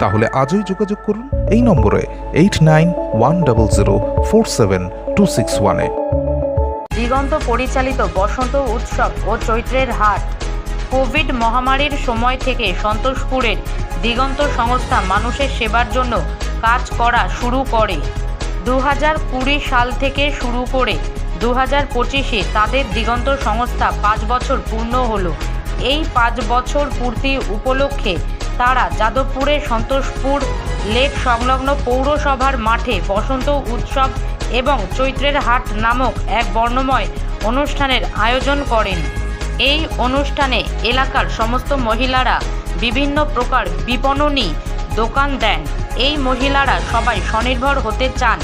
তাহলে আজই যোগাযোগ করুন এই নম্বরে eight nine one double zero four seven two six ওয়ানে দিগন্ত পরিচালিত বসন্ত উৎসব ও চৈত্রের হাট। কোভিড মহামারীর সময় থেকে সন্তোষপুরের দিগন্ত সংস্থা মানুষের সেবার জন্য কাজ করা শুরু করে। দু কুড়ি সাল থেকে শুরু করে দু হাজার পঁচিশে তাদের দিগন্ত সংস্থা পাঁচ বছর পূর্ণ হলো। এই পাঁচ বছর পূর্তি উপলক্ষে তারা যাদবপুরের সন্তোষপুর লেক সংলগ্ন পৌরসভার মাঠে বসন্ত উৎসব এবং চৈত্রের হাট নামক এক বর্ণময় অনুষ্ঠানের আয়োজন করেন। এই অনুষ্ঠানে এলাকার সমস্ত মহিলারা বিভিন্ন প্রকার বিপণনী দোকান দেন। এই মহিলারা সবাই স্বনির্ভর হতে চান।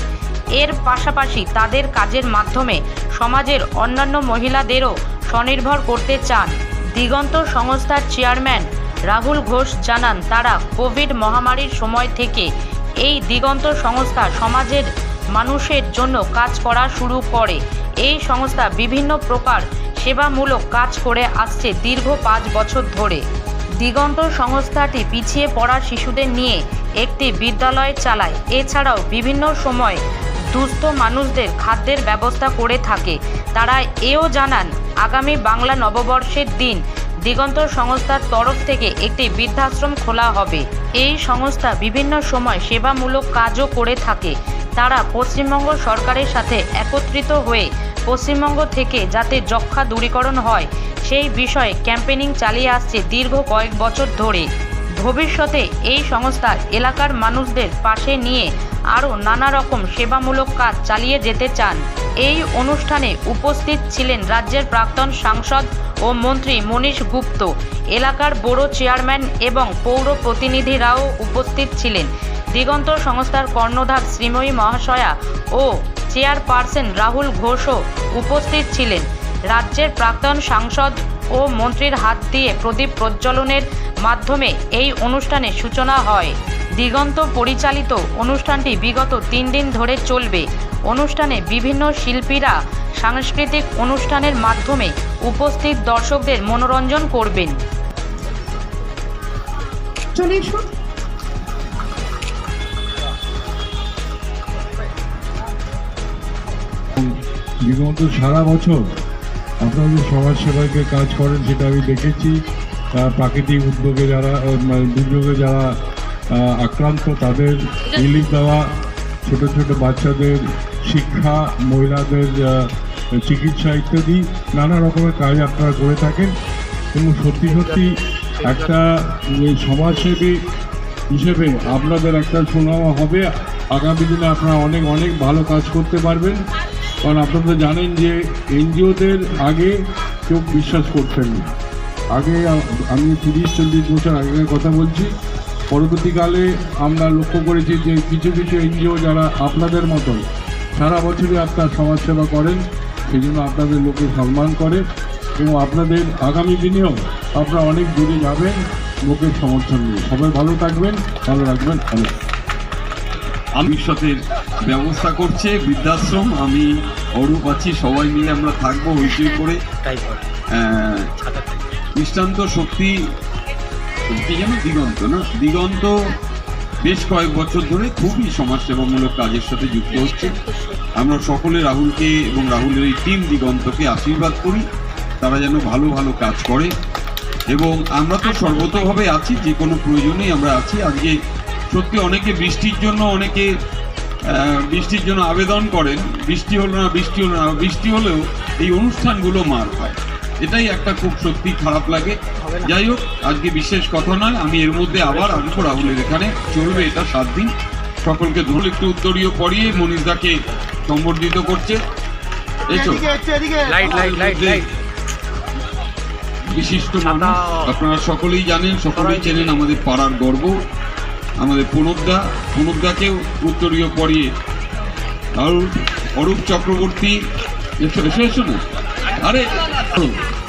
এর পাশাপাশি তাদের কাজের মাধ্যমে সমাজের অন্যান্য মহিলাদেরও স্বনির্ভর করতে চান। দিগন্ত সংস্থার চেয়ারম্যান রাহুল ঘোষ জানান, তারা কোভিড মহামারীর সময় থেকে এই দিগন্ত সংস্থা সমাজের মানুষের জন্য কাজ করা শুরু করে। এই সংস্থা বিভিন্ন প্রকার সেবামূলক কাজ করে আসছে দীর্ঘ পাঁচ বছর ধরে। দিগন্ত সংস্থাটি পিছিয়ে পড়া শিশুদের নিয়ে একটি বিদ্যালয় চালায়। এছাড়াও বিভিন্ন সময় দুস্থ মানুষদের খাদ্যের ব্যবস্থা করে থাকে। তারা এও জানান, আগামী বাংলা নববর্ষের দিন দিগন্ত সংস্থার তরফ থেকে একটি বৃদ্ধাশ্রম খোলা হবে। এই সংস্থা বিভিন্ন সময় সেবামূলক কাজও করে থাকে। তারা পশ্চিমবঙ্গ সরকারের সাথে একত্রিত হয়ে পশ্চিমবঙ্গ থেকে যাতে যক্ষা দূরীকরণ হয়, সেই বিষয়ে ক্যাম্পেনিং চালিয়ে আসছে দীর্ঘ কয়েক বছর ধরে। ভবিষ্যতে এই সংস্থা এলাকার মানুষদের পাশে নিয়ে আরও নানা রকম সেবামূলক কাজ চালিয়ে যেতে চান। এই অনুষ্ঠানে উপস্থিত ছিলেন রাজ্যের প্রাক্তন সাংসদ ও মন্ত্রী মনীষ গুপ্ত, এলাকার বড় চেয়ারম্যান এবং পৌর প্রতিনিধিরাও উপস্থিত ছিলেন। দিগন্ত সংস্থার কর্ণধার শ্রীময়ী মহাশয়া ও চেয়ারপারসন রাহুল ঘোষও উপস্থিত ছিলেন। রাজ্যের প্রাক্তন সাংসদ ও মন্ত্রীর হাত দিয়ে প্রদীপ প্রজ্বলনের মাধ্যমে এই অনুষ্ঠানের সূচনা হয়। দিগন্ত পরিচালিত অনুষ্ঠানটি বিগত তিন দিন ধরে চলবে। অনুষ্ঠানে বিভিন্ন শিল্পীরা সাংস্কৃতিক অনুষ্ঠানের মাধ্যমে উপস্থিত দর্শকদের মনোরঞ্জন করবেন। চলে এসো। বিগত সারা বছর আপনারা যে সমাজ সেবাকে কাজ করেন সেটা আমি দেখেছি। প্রাকৃতিক উদ্যোগে যারা মানে দুর্যোগে যারা আক্রান্ত, তাদের রিলিফ দেওয়া, ছোট ছোট বাচ্চাদের শিক্ষা, মহিলাদের চিকিৎসা ইত্যাদি নানা রকমের কাজ আপনারা করে থাকেন এবং সত্যি সত্যি একটা সমাজসেবী হিসেবে আপনাদের একটা সুনাম হবে। আগামী দিনে আপনারা অনেক অনেক ভালো কাজ করতে পারবেন। কারণ আপনারা জানেন যে এনজিওদের আগে কেউ বিশ্বাস করতেন না। আগে আমি তিরিশ চল্লিশ বছর আগেকার কথা বলছি। পরবর্তীকালে আমরা লক্ষ্য করেছি যে কিছু কিছু এনজিও যারা আপনাদের মতন সারা বছরই আপনার সমাজসেবা করেন সেই জন্য আপনাদের লোকে সম্মান করে এবং আপনাদের আগামী দিনেও আপনারা অনেক দূরে যাবেন লোকের সমর্থন নিয়ে। সবাই ভালো থাকবেন ভালো রাখবেন অনেক ভবিষ্যতের ব্যবস্থা করছে বৃদ্ধাশ্রম আমি অরূপ আছি সবাই মিলে আমরা থাকব হইচই করে। আহ, দৃষ্টান্ত শক্তি শক্তি যেন দিগন্ত না? দিগন্ত বেশ কয়েক বছর ধরে খুবই সমাজসেবামূলক কাজের সাথে যুক্ত হচ্ছে। আমরা সকলে রাহুলকে এবং রাহুলের এই টিম দিগন্তকে আশীর্বাদ করি। তারা যেন ভালো ভালো কাজ করে। এবং আমরা তো সর্বতভাবে আছি যে কোনো প্রয়োজনেই আমরা আছি। আজকে সত্যি অনেকে বৃষ্টির জন্য অনেকে বৃষ্টির জন্য আবেদন করেন। বৃষ্টি হলো না বৃষ্টি হলো না বৃষ্টি হলেও এই অনুষ্ঠানগুলো মার খায়। এটাই একটা খুব সত্যি খারাপ লাগে। যাই হোক আজকে বিশেষ কথা নয় আমি এর মধ্যে আবার আসব রাহুলের এখানে। চলবে এটা সাত দিন। সকলকে ধরুন একটু উত্তরীয় পড়িয়ে মনীষদাকে সম্বর্ধিত করছে। এসো লাইট লাইট লাইট লাইট। বিশিষ্ট মানুষ আপনারা সকলেই জানেন সকলেই চেনেন আমাদের পাড়ার গর্ব। আমাদের প্রণবদা প্রণবদাকেও উত্তরীয় পড়িয়ে আর অরূপ চক্রবর্তী এসো এসো এসো না। আরে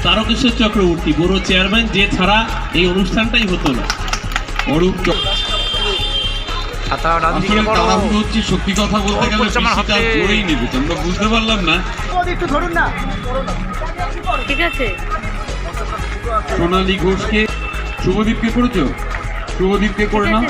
তারকেশ্বর চক্রবর্তী বড় চেয়ারম্যান যে ছাড়া এই অনুষ্ঠানটাই হতো না। অরূপ হচ্ছে সত্যি কথা বলতে গেলে জোরেই আমরা বুঝতে পারলাম না। ঠিক আছে। সোনালী ঘোষকে শুভদীপকে করেছ শুভদীপকে করে নাও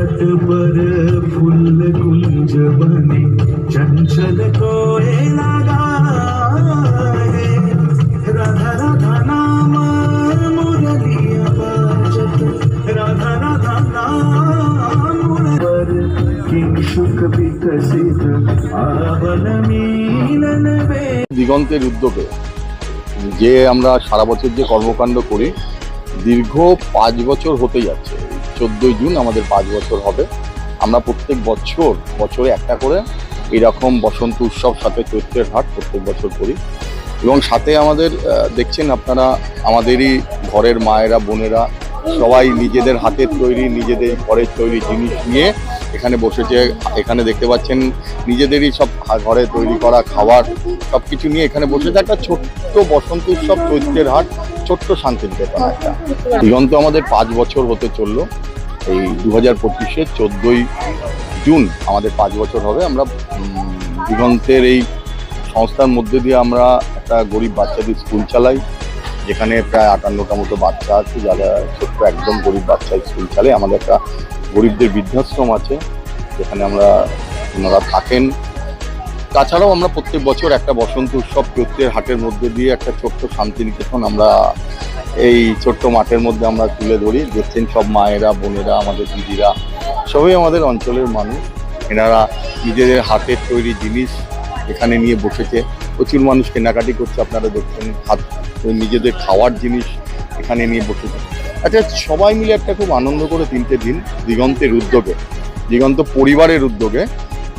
तट पर फूल कुंज बने चंचल कोए लगा है राधा राधा नाम मुरलिया बाजत राधा राधा नाम मुरल किंशुक विकसित आवन मीलन वे দিগন্তের উদ্যোগে যে আমরা সারা বছর যে কর্মকাণ্ড করি দীর্ঘ পাঁচ বছর হতে যাচ্ছে চোদ্দোই জুন আমাদের পাঁচ বছর হবে। আমরা প্রত্যেক বছর, বছরে একটা করে এরকম বসন্ত উৎসব, সাথে চৈত্রের হাট প্রত্যেক বছর করি। এবং সাথে আমাদের দেখছেন আপনারা, আমাদেরই ঘরের মায়েরা, বোনেরা সবাই নিজেদের হাতের তৈরি, নিজেদের ঘরের তৈরি জিনিস নিয়ে এখানে বসেছে এখানে দেখতে পাচ্ছেন নিজেদেরই সব ঘরে তৈরি করা খাবার সব কিছু নিয়ে এখানে বসেছে একটা ছোট্ট বসন্ত উৎসব, চৈত্রের হাট, ছোট্ট শান্তিনিকেতন একটা দিগন্ত আমাদের পাঁচ বছর হতে চলল, এই দু হাজার পঁচিশে চোদ্দোই জুন আমাদের পাঁচ বছর হবে। আমরা দিগন্তের এই সংস্থার মধ্যে দিয়ে আমরা একটা গরিব বাচ্চাদের স্কুল চালাই, যেখানে প্রায় আটান্নটা মতো বাচ্চা আছে, যারা ছোট্ট একদম গরিব বাচ্চা স্কুল চালায় আমাদের একটা গরিবদের বৃদ্ধাশ্রম আছে, যেখানে আমরা ওনারা থাকেন। তাছাড়াও আমরা প্রত্যেক বছর একটা বসন্ত উৎসব চৈত্রের হাটের মধ্যে দিয়ে একটা ছোট্ট শান্তিনিকেতন আমরা এই ছোট্ট মাঠের মধ্যে আমরা তুলে ধরি। দেখছেন সব মায়েরা, বোনেরা, আমাদের দিদিরা, সবই আমাদের অঞ্চলের মানুষ। এনারা নিজেদের হাতের তৈরি জিনিস এখানে নিয়ে বসেছে। প্রচুর মানুষ কেনাকাটি করছে, আপনারা দেখছেন, হাত নিজেদের খাওয়ার জিনিস এখানে নিয়ে বসেছে। আচ্ছা সবাই মিলে একটা খুব আনন্দ করে তিনটে দিন দিগন্তের উদ্যোগে দিগন্ত পরিবারের উদ্যোগে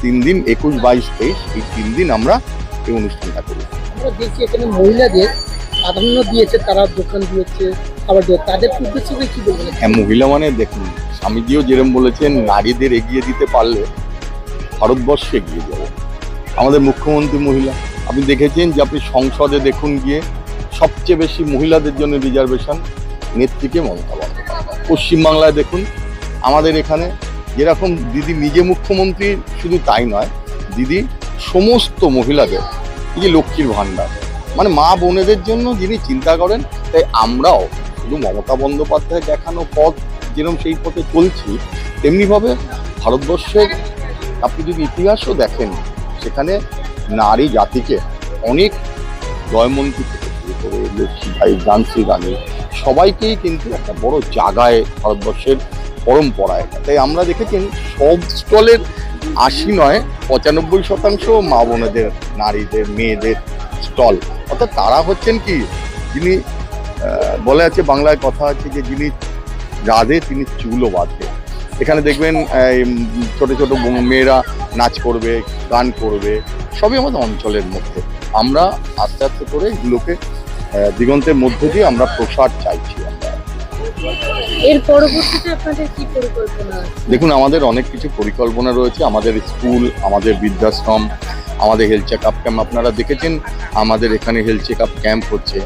তিন দিন একুশ বাইশ তেইশ এই তিন দিন আমরা এই অনুষ্ঠানটা করি। আমরা দেখছি এখানে মহিলাদের প্রাধান্য দিয়েছে তারা দোকান দিয়েছে দিয়ে তাদের উদ্দেশ্যে কি বলবেন? হ্যাঁ মহিলা মানে দেখুন স্বামীজিও যেরকম বলেছেন নারীদের এগিয়ে দিতে পারলে ভারতবর্ষে এগিয়ে যাবে। আমাদের মুখ্যমন্ত্রী মহিলা আপনি দেখেছেন যে আপনি সংসদে দেখুন গিয়ে সবচেয়ে বেশি মহিলাদের জন্য রিজার্ভেশন নেত্রীকে মমতা বন্দ্যোপাধ্যায়। পশ্চিমবাংলায় দেখুন, আমাদের এখানে যেরকম দিদি নিজে মুখ্যমন্ত্রী, শুধু তাই নয়, দিদি সমস্ত মহিলাদের, এই যে লক্ষ্মীর ভাণ্ডার মানে মা বোনেদের জন্য যিনি চিন্তা করেন, তাই আমরাও শুধু মমতা বন্দ্যোপাধ্যায় দেখানো পথ যেরকম সেই পথে চলছি, তেমনিভাবে ভারতবর্ষের, আপনি যদি ইতিহাসও দেখেন, সেখানে নারী জাতিকে অনেক জয়মন্তী থেকে শুরু করে লক্ষ্মীবাই ঝান্সি রানী সবাইকেই কিন্তু একটা বড় জায়গায় ভারতবর্ষের পরম্পরা এটা। তাই আমরা দেখেছেন সব স্টলের আশি নয়, পঁচানব্বই শতাংশ মা বোনেদের, নারীদের, মেয়েদের স্টল। অর্থাৎ তারা হচ্ছেন কি? যিনি বলে আছে বাংলায় কথা আছে যে যিনি রাধে, তিনি চুলও বাঁধে। এখানে দেখবেন ছোট ছোট মেয়েরা নাচ করবে, গান করবে, সবই আমাদের অঞ্চলের মধ্যে। আমরা আস্তে আস্তে করে এগুলোকে দিগন্তের মধ্যে দিয়ে আমরা প্রসার চাইছি আমরা। এর পরবর্তীতে আপনাদের কি পরিকল্পনা দেখুন আমাদের অনেক কিছু পরিকল্পনা রয়েছে। আমাদের স্কুল আমাদের বৃদ্ধাশ্রম আমাদের হেলথ চেক আপ ক্যাম্প আপনারা দেখেছেন আমাদের এখানে হেলথ চেক আপ ক্যাম্প হচ্ছে।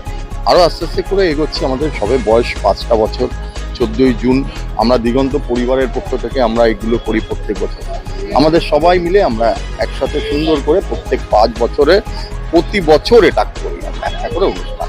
আরও আস্তে আস্তে করে এগোচ্ছে আমাদের সবে বয়স পাঁচটা বছর চোদ্দোই জুন। আমরা দিগন্ত পরিবারের পক্ষ থেকে আমরা এগুলো করি প্রত্যেক বছর। আমাদের সবাই মিলে আমরা একসাথে সুন্দর করে প্রত্যেক পাঁচ বছরে প্রতি বছর এটা করি। আমরা একটা করে অনুষ্ঠান।